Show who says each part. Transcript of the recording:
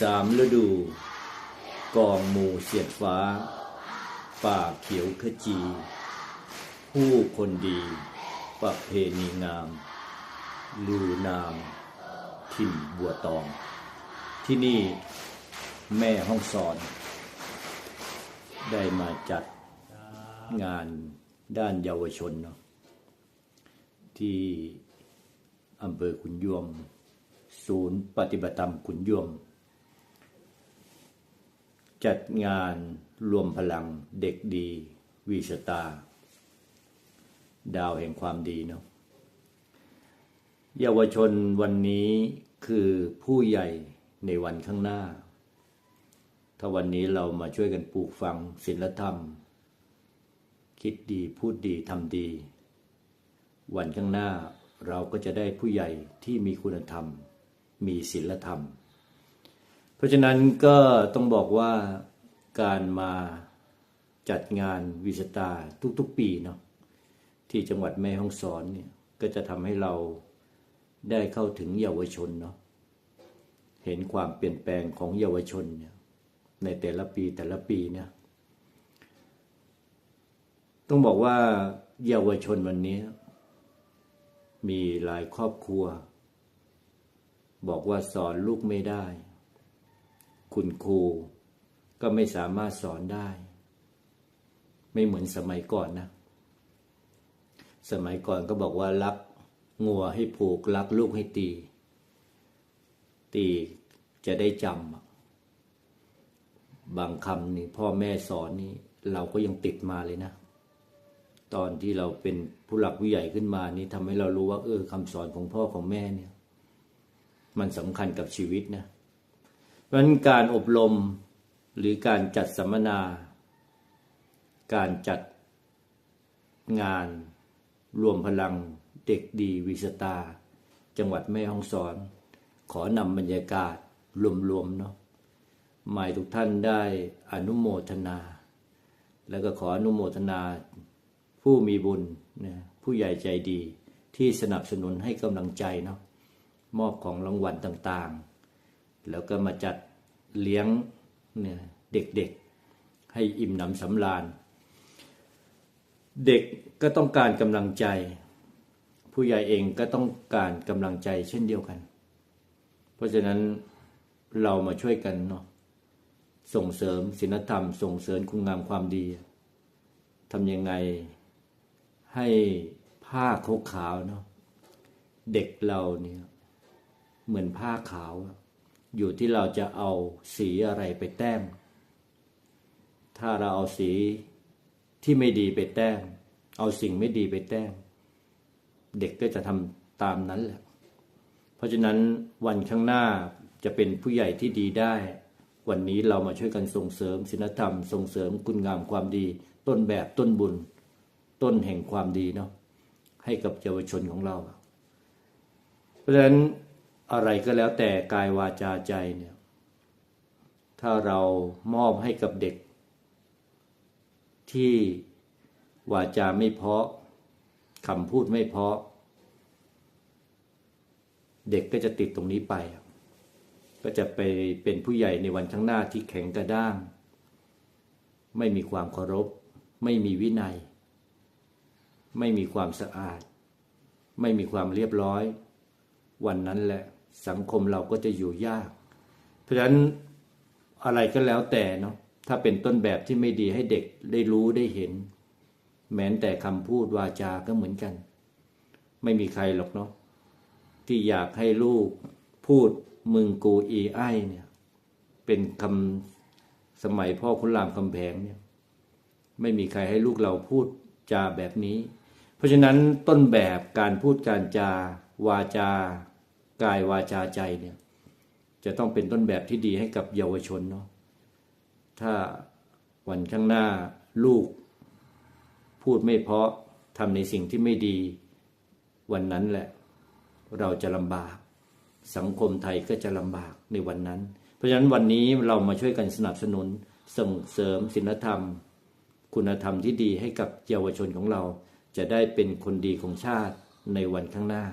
Speaker 1: สามฤดู กองหมู่เสียดฟ้า ป่าเขียวขจี ผู้คนดีประเพณีงามลือนาม ถิ่นบัวตอง ที่นี่แม่ห้องสอน ได้มาจัดงานด้านเยาวชนเนาะที่อำเภอขุนยวม ศูนย์ปฏิบัติธรรมขุนยวม จัดงานรวมพลังเด็กดีวีสตา ดาวแห่งความดีเนาะเยาวชนวันนี้คือผู้ใหญ่ในวันข้างหน้า ถ้าวันนี้เรามาช่วยกันปลูกฝังศีลธรรม คิดดีพูดดีทำดี วันข้างหน้าเราก็จะได้ผู้ใหญ่ที่มีคุณธรรม มีศีลธรรม เพราะฉะนั้นก็ต้องบอกว่าการมาจัดงานวิสตาทุกๆปีเนาะที่จังหวัดแม่ฮ่องสอนเนี่ยก็จะทำให้เราได้เข้าถึงเยาวชนเนาะเห็นความเปลี่ยนแปลงของเยาวชนเนี่ยในแต่ละปีแต่ละปีเนี่ยต้องบอกว่าเยาวชนวันนี้ มีหลายครอบครัว บอกว่าสอนลูกไม่ได้ คุณครูก็ไม่สามารถสอนได้ ไม่เหมือนสมัยก่อนนะ สมัยก่อนก็บอกว่ารักงัวให้ผูกรักลูกให้ตี ตีจะได้จำบางคำนี่พ่อแม่สอนนี่เราก็ยังติดมาเลยนะ ตอนที่เราเป็นผู้หลักผู้ใหญ่ขึ้นมานี่ทำให้เรารู้ว่า เออคำสอนของพ่อของแม่เนี่ย มันสำคัญกับชีวิตนะเพราะฉะนั้นการอบรมหรือการจัดสัมมนา การจัดงานรวมพลังเด็กดีวิสตา จังหวัดแม่ฮ่องสอน ขอนำบรรยากาศรวมๆเนาะหมายทุกท่านได้อนุโมทนา แล้วก็ขออนุโมทนาผู้มีบุญนะผู้ใหญ่ใจดีที่สนับสนุนให้กำลังใจเนาะมอบของรางวัลต่างๆ แล้วก็มาจัดเลี้ยงเนี่ยเด็กๆ ให้อิ่มหนำสำราญ เด็กก็ต้องการกำลังใจ ผู้ใหญ่เองก็ต้องการกำลังใจเช่นเดียวกัน เพราะฉะนั้นเรามาช่วยกันเนาะส่งเสริมศีลธรรม ส่งเสริมคุณงามความดีทำยังไงให้ผ้าขาวๆเนาะเด็กเราเนี่ยเหมือนผ้าขาวอ อยู่ที่เราจะเอาสีอะไรไปแต้ม ถ้าเราเอาสีที่ไม่ดีไปแต้ม เอาสิ่งไม่ดีไปแต้ม เด็กก็จะทำตามนั้นแหละ เพราะฉะนั้นวันข้างหน้าจะเป็นผู้ใหญ่ที่ดีได้ วันนี้เรามาช่วยกันส่งเสริมศีลธรรม ส่งเสริมคุณงามความดี ต้นแบบต้นบุญ ต้นแห่งความดีเนาะให้กับเยาวชนของเรา เพราะฉะนั้น อะไรก็แล้วแต่กายวาจาใจเนี่ย ถ้าเรามอบให้กับเด็ก ที่วาจาไม่เพาะคำพูดไม่เพาะ เด็กก็จะติดตรงนี้ไป ก็จะไปเป็นผู้ใหญ่ในวันข้างหน้าที่แข็งกระด้าง ไม่มีความเคารพ ไม่มีวินัย ไม่มีความสะอาด ไม่มีความเรียบร้อย วันนั้นแหละ สังคมเราก็จะอยู่ยาก เพราะฉะนั้นอะไรก็แล้วแต่เนาะถ้าเป็นต้นแบบที่ไม่ดีให้เด็กได้รู้ได้เห็น แม้แต่คำพูดวาจา ก็เหมือนกัน ไม่มีใครหรอกเนาะที่อยากให้ลูกพูดมึงกูอีไอเนี่ย เป็นคำสมัยพ่อคุณรามคำแพงเนี่ย ไม่มีใครให้ลูกเราพูดจาแบบนี้ เพราะฉะนั้นต้นแบบการพูดการจาวาจา กายวาจาใจเนี่ย จะต้องเป็นต้นแบบที่ดีให้กับเยาวชนเนาะถ้าวันข้างหน้าลูก พูดไม่เพาะทำในสิ่งที่ไม่ดี วันนั้นแหละ เราจะลำบาก สังคมไทยก็จะลำบากในวันนั้น เพราะฉะนั้นวันนี้เรามาช่วยกันสนับสนุนส่งเสริมศีลธรรม คุณธรรมที่ดีให้กับเยาวชนของเรา จะได้เป็นคนดีของชาติในวันข้างหน้า